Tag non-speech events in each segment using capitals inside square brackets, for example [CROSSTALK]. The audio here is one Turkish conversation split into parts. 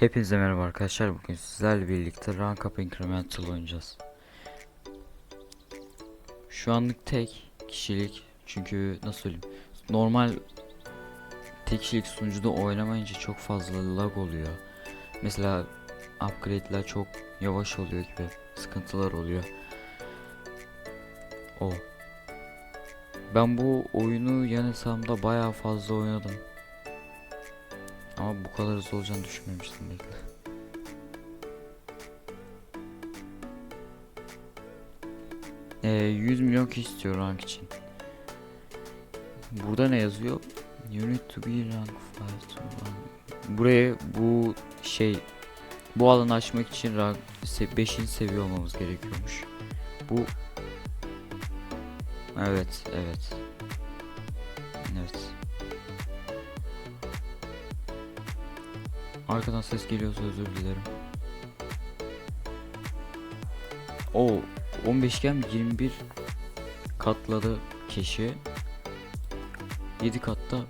Hepinize merhaba arkadaşlar. Bugün sizlerle birlikte Rank Up Incremental oynayacağız. Şu anlık tek kişilik çünkü nasıl söyleyeyim normal tek kişilik sunucuda oynamayınca çok fazla lag oluyor. Mesela upgrade'ler çok yavaş oluyor gibi sıkıntılar oluyor. O. Ben bu oyunu yan hesabımda bayağı fazla oynadım. Ama bu kadar hızlı olacağını düşünmemiştim bekle. Ee, 100 milyon kişi istiyor rank için. Burada ne yazıyor? You need to be rank 5 to rank. Buraya bu şey bu alanı açmak için rank 5. seviye olmamız gerekiyormuş. Bu evet. Evet. Arkadan ses geliyorsa özür dilerim. O 15 gem 21 katladı kişi. 7 katta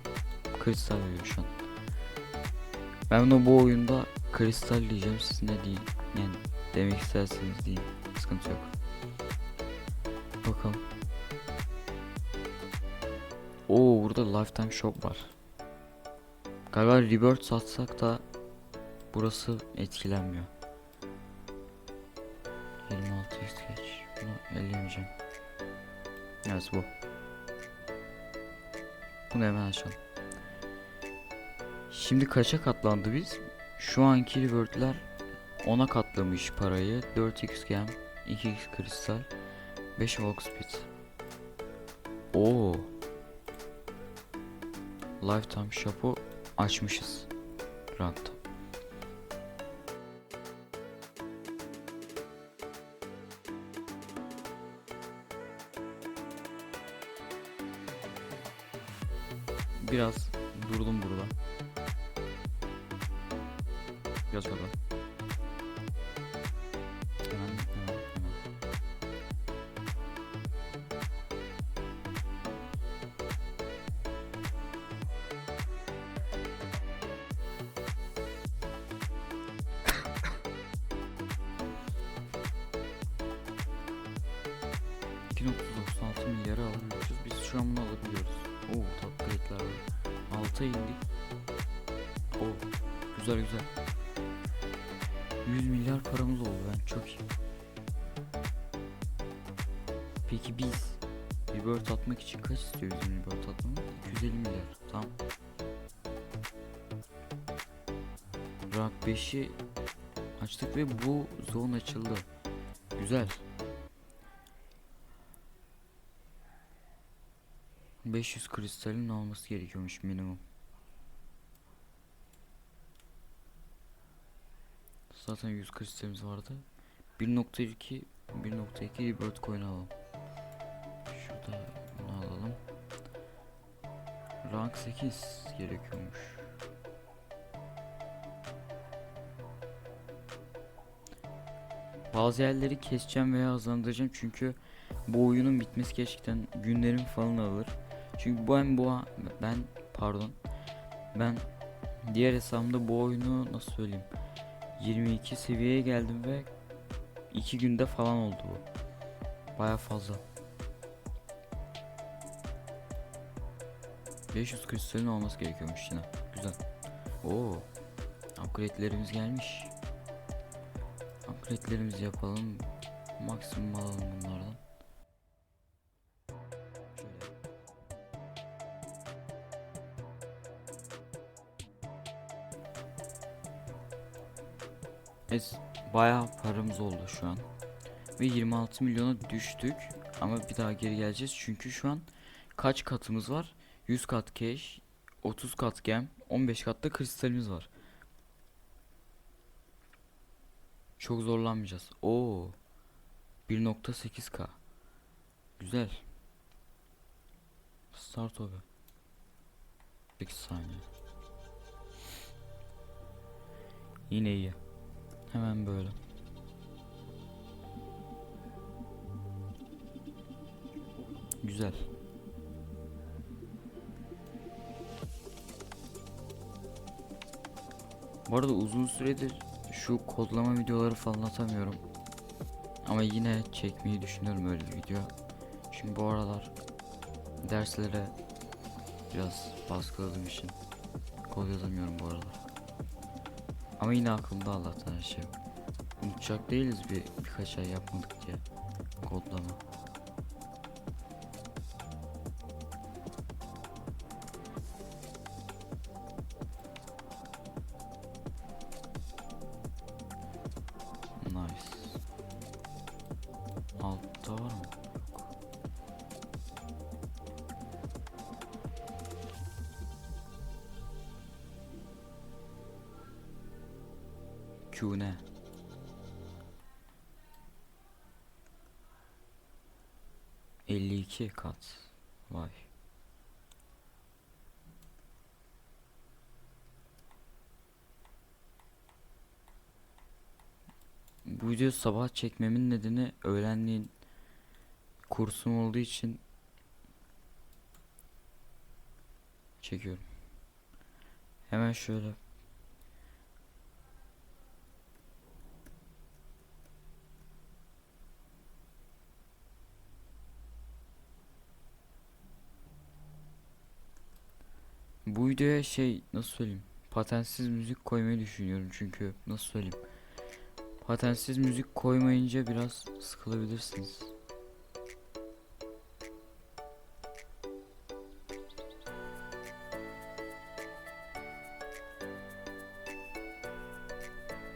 kristal veriyor şu an. Ben de bu oyunda kristal diyeceğim siz ne deyin yani demek isterseniz deyin sıkıntı yok. Bakalım. Oo burada lifetime shop var. Galiba rebirth satsak da burası etkilenmiyor. 26 geç. Bunu elleyemeyeceğim. Evet bu. Bunu hemen açalım. Şimdi kaça katlandı biz? Şu anki rebirth'ler 10'a katlamış parayı. 4x gem, 2x kristal, 5 walk speed. Oo. Lifetime shop'u açmışız. Rankta. Biraz durdum burada. Biraz bakalım. Hemen, hemen, hemen. ...2.96 milyarı alabiliyoruz. Biz şu an bunu alabiliyoruz. 6'a indik. Oo güzel güzel. 100 milyar paramız oldu ben çok iyi. Peki biz Rebirth atmak için kaç istiyoruz bizim Rebirth atmamı? 250 milyar. Tamam. Rank 5'i açtık ve bu zone açıldı. Güzel. 500 kristalin olması gerekiyormuş minimum. Zaten 100 kristalimiz vardı. 1.2 1.2 rebirth coin alalım. Şurada bunu alalım. Rank 8 gerekiyormuş. Bazı yerleri keseceğim veya hızlandıracağım çünkü bu oyunun bitmesi gerçekten günlerim falan alır. Çünkü ben bu ben pardon ben diğer hesabımda bu oyunu nasıl söyleyeyim 22 seviyeye geldim ve 2 günde falan oldu bu. Baya fazla. 500 kristalin olması gerekiyormuş yine. Güzel. Oo. Upgrade'lerimiz gelmiş. Upgrade'lerimizi yapalım. Maksimum alalım bunlardan. Evet, bayağı paramız oldu şu an. Ve 26 milyona düştük. Ama bir daha geri geleceğiz. Çünkü şu an kaç katımız var? 100 kat cash, 30 kat gem, 15 katta kristalimiz var. Çok zorlanmayacağız. Oo. 1.8k. Güzel. Start over. 8 saniye. Yine iyi. Hemen böyle. Güzel. Bu arada uzun süredir şu kodlama videoları falan atamıyorum. Ama yine çekmeyi düşünüyorum öyle bir video. Çünkü bu aralar derslere biraz baskıladığım için kod yazamıyorum bu aralar. Ama yine aklımda Allah'tan her şey. Unutacak değiliz bir birkaç ay yapmadık diye kodlama. Q ne? Elli iki kat. Vay. Bu videoyu sabah çekmemin nedeni öğlenliğin kursum olduğu için çekiyorum. Hemen şöyle Bu videoya şey nasıl söyleyeyim? Patentsiz müzik koymayı düşünüyorum çünkü nasıl söyleyeyim? Patentsiz müzik koymayınca biraz sıkılabilirsiniz.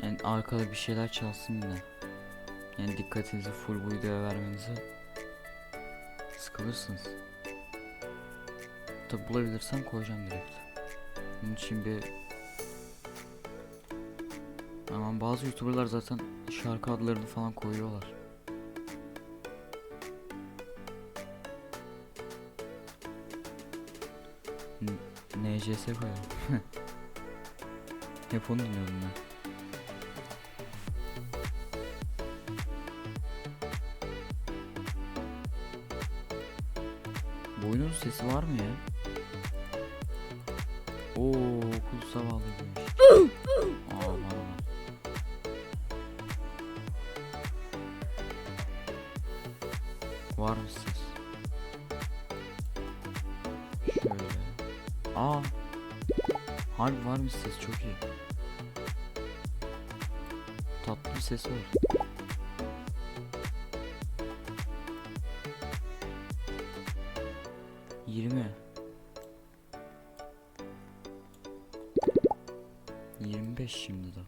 Yani arkada bir şeyler çalsın yine. Yani dikkatinizi full videoya vermenize sıkılırsınız. Tabi bulabilirsem koyacağım direkt. Bunun için bir Ama bazı youtuberlar zaten şarkı adlarını falan koyuyorlar. N- NCS koyalım. [LAUGHS] Hep onu dinliyordum ben. Bu oyunun sesi var mı ya? Oo, okul zavallıymış. Aman. Var mı ses? Şöyle. Aa. Harbi var mı ses? Çok iyi. Tatlı bir ses var. 5 şimdi de.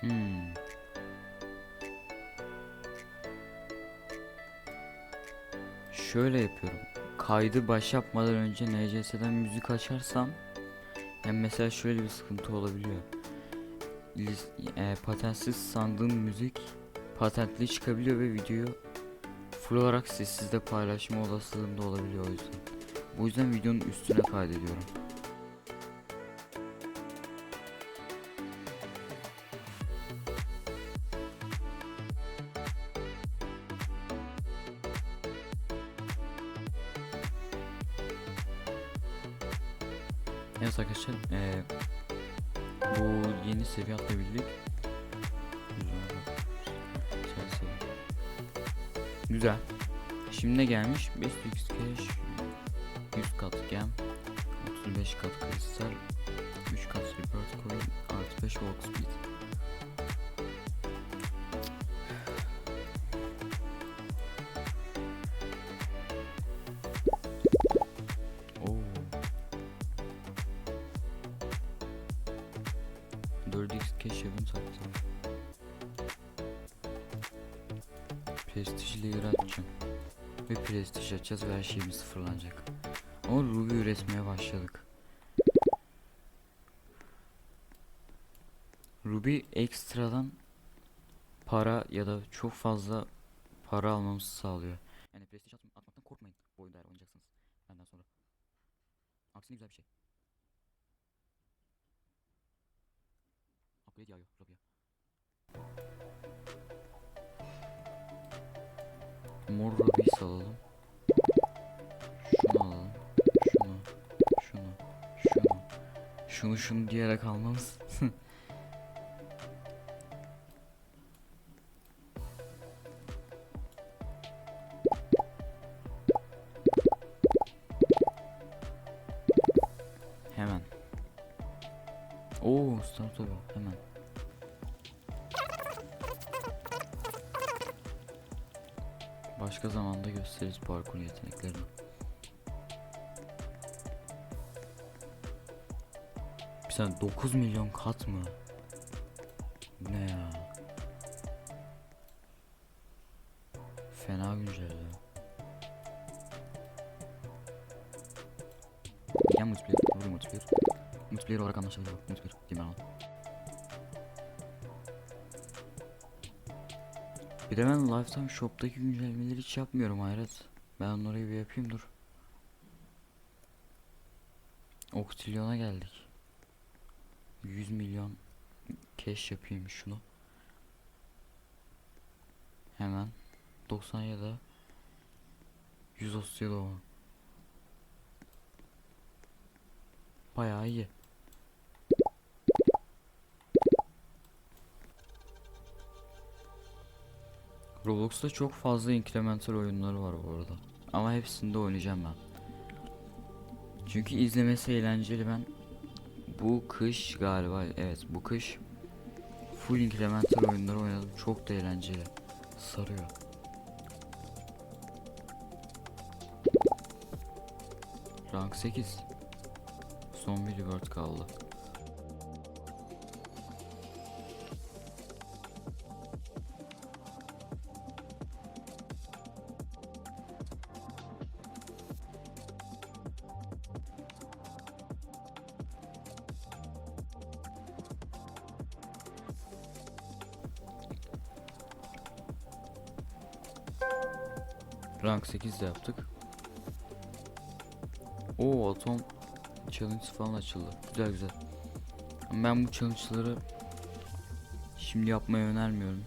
Hmm. Şöyle yapıyorum. Kaydı baş yapmadan önce NCS'den müzik açarsam yani mesela şöyle bir sıkıntı olabiliyor. List, e, patentsiz sandığım müzik patentli çıkabiliyor ve video full olarak sessizde paylaşma olasılığında olabiliyor o yüzden. Bu yüzden videonun üstüne kaydediyorum. Evet arkadaşlar eee, bu yeni seviye atlayabildik. Güzel. Şimdi ne gelmiş? 5 x cash 100 kat gem 35 kat kristal 3 kat rebirth coin artı 5 walk speed prestij açacağız ve her şeyimiz sıfırlanacak. Ama Ruby üretmeye başladık. Ruby ekstradan para ya da çok fazla para almamızı sağlıyor. Yani prestij atm- atmaktan korkmayın bu oyunda oynayacaksınız benden sonra. Aksine güzel bir şey. Upgrade yağıyor Ruby'ye. Mor Rabis alalım. Şunu şunu diyerek almamız. [LAUGHS] Hemen. Oo, start tabi hemen. Başka zamanda gösteririz parkur yeteneklerini. Saniye 9 milyon kat mı? Ne ya? Fena güncelledi. Ya multiplayer, vurur multiplayer. Multiplayer olarak anlaşılıyor. Multiplayer diyeyim ben. Bir de ben Lifetime Shop'taki güncellemeleri hiç yapmıyorum hayret. Ben onları bir yapayım dur. Octillion'a geldik. 100 milyon cash yapayım şunu. Hemen 97 137 o. Bayağı iyi. Roblox'ta çok fazla incremental oyunları var bu arada. Ama hepsinde oynayacağım ben. Çünkü izlemesi eğlenceli ben. Bu kış galiba evet bu kış full incremental oyunları oynadım. Çok da eğlenceli. Sarıyor. Rank 8. Son bir kaldı. Rank 8 de yaptık. O atom challenge falan açıldı. Güzel güzel. Ben bu challenge'ları şimdi yapmayı önermiyorum.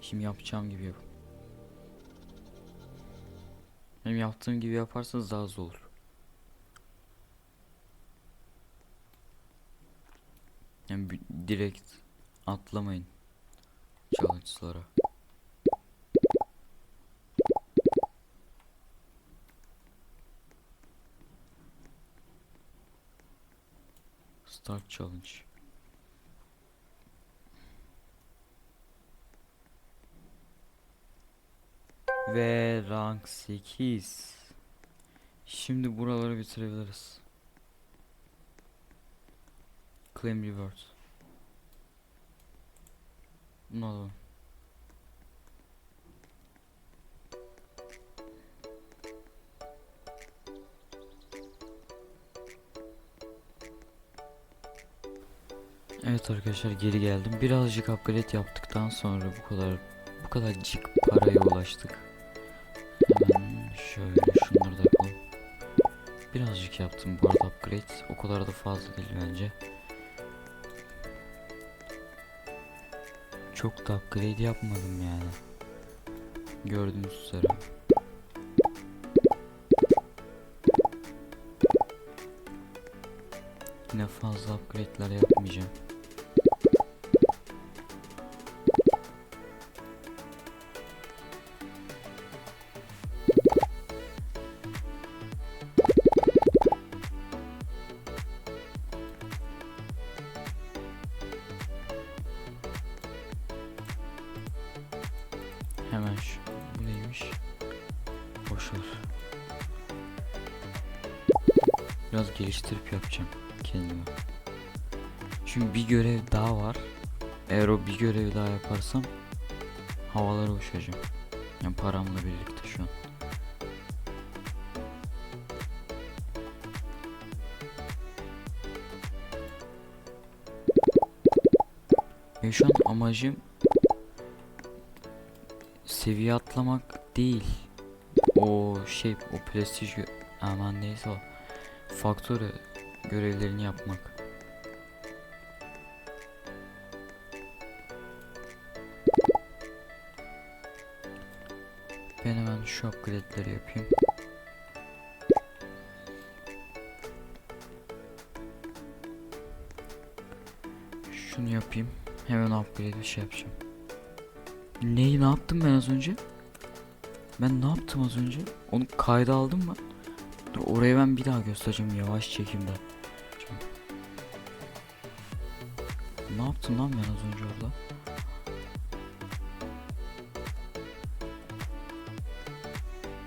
Şimdi yapacağım gibi yap. Benim yaptığım gibi yaparsanız daha hızlı olur. Yani direkt atlamayın challenge'lara. Start challenge. Ve rank 8. Şimdi buraları bitirebiliriz. Claim reward. Bunu alalım. Evet arkadaşlar geri geldim. Birazcık upgrade yaptıktan sonra bu kadar bu kadarcık paraya ulaştık. Hemen şöyle şunları da yapalım. Birazcık yaptım bu arada upgrade. O kadar da fazla değil bence. Çok da upgrade yapmadım yani. Gördüğünüz üzere. Yine fazla upgrade'ler yapmayacağım. Hemen şu bu neymiş? Boşver. Biraz geliştirip yapacağım kendimi. Çünkü bir görev daha var. Eğer o bir görev daha yaparsam havalara uçacağım. Yani paramla birlikte şu an. Ve şu an amacım seviye atlamak değil. O şey o prestij aman neyse o faktörü görevlerini yapmak. Şu upgrade'leri yapayım. Şunu yapayım. Hemen upgrade bir şey yapacağım. Neyi ne yaptım ben az önce? Ben ne yaptım az önce? Onu kayda aldım mı? Dur oraya ben bir daha göstereceğim yavaş çekimde. Şimdi- Ne yaptım lan ben az önce orada?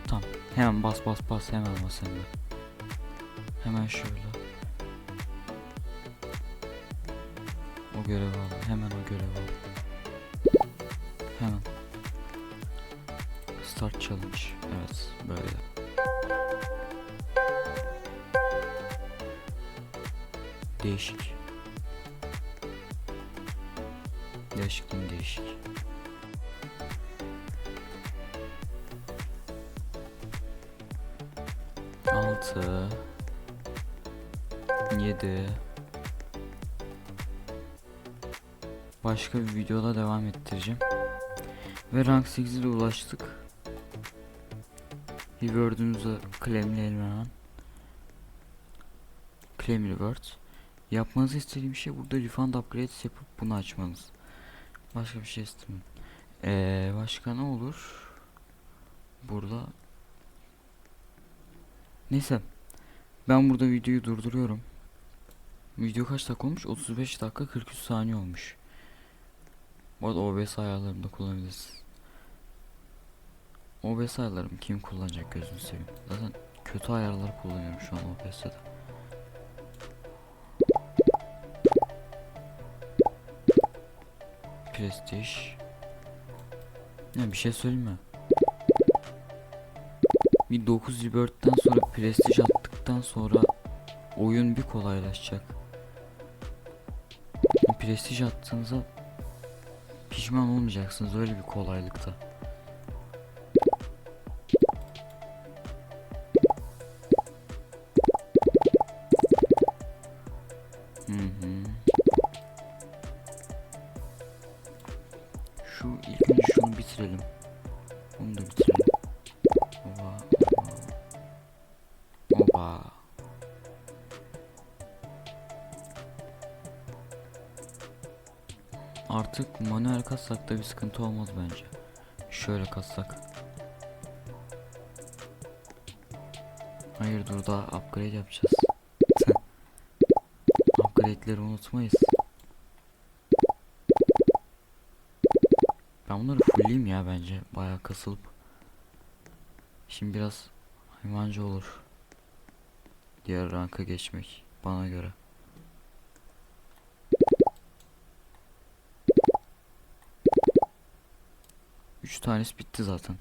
Tamam. Hemen bas bas bas hemen bas hemen. Hemen şöyle. O görevi al. Hemen o görevi al. Hemen. Start challenge. Evet böyle. Değişik. Değişikliğin değişik. Altı. Yedi. Başka bir videoda devam ettireceğim. Ve rank 8 ile ulaştık. Reward'umuzu claimleyelim hemen. Claim reward. Yapmanızı istediğim şey burada refund upgrades yapıp bunu açmanız. Başka bir şey istemiyorum. Ee, başka ne olur? Burada. Neyse. Ben burada videoyu durduruyorum. Video kaç dakika olmuş? 35 dakika 43 saniye olmuş. Bu arada OBS ayarlarını da kullanabilirsiniz. OBS ayarlarım kim kullanacak gözünü seveyim. Zaten kötü ayarlar kullanıyorum şu an OBS'de. Prestige. Ya bir şey söyleyeyim mi? Bir 9 Rebirth'ten sonra Prestige attıktan sonra oyun bir kolaylaşacak. Prestige attığınızda pişman olmayacaksınız öyle bir kolaylıkta. Da bir sıkıntı olmaz bence. Şöyle kassak. Hayır dur daha upgrade yapacağız. Upgrade'leri unutmayız. Ben bunları fullleyeyim ya bence. Bayağı kasılıp. Şimdi biraz hayvancı olur. Diğer ranka geçmek bana göre. Tanesi bitti zaten.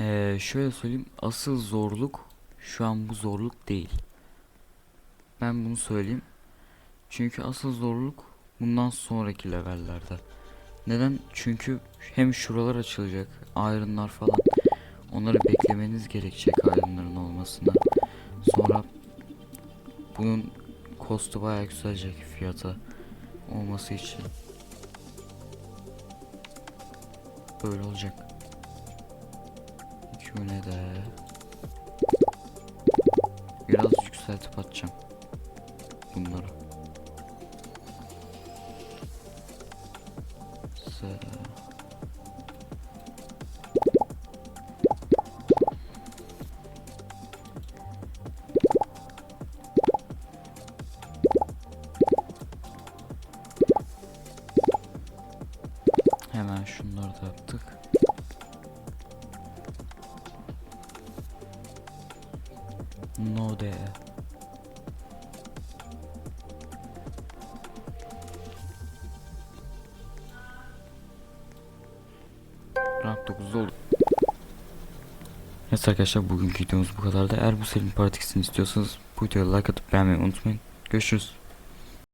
Ee, şöyle söyleyeyim. Asıl zorluk şu an bu zorluk değil. Ben bunu söyleyeyim. Çünkü asıl zorluk bundan sonraki levellerde. Neden? Çünkü hem şuralar açılacak, iron'lar falan. Onları beklemeniz gerekecek iron'ların olmasına. Sonra bunun kostu bayağı yükselecek fiyata olması için. Böyle olacak. Q'ne de biraz yükseltip atacağım bunları. Evet arkadaşlar bugünkü videomuz bu kadardı. Eğer bu serinin part istiyorsanız bu videoya like atıp beğenmeyi unutmayın. Görüşürüz.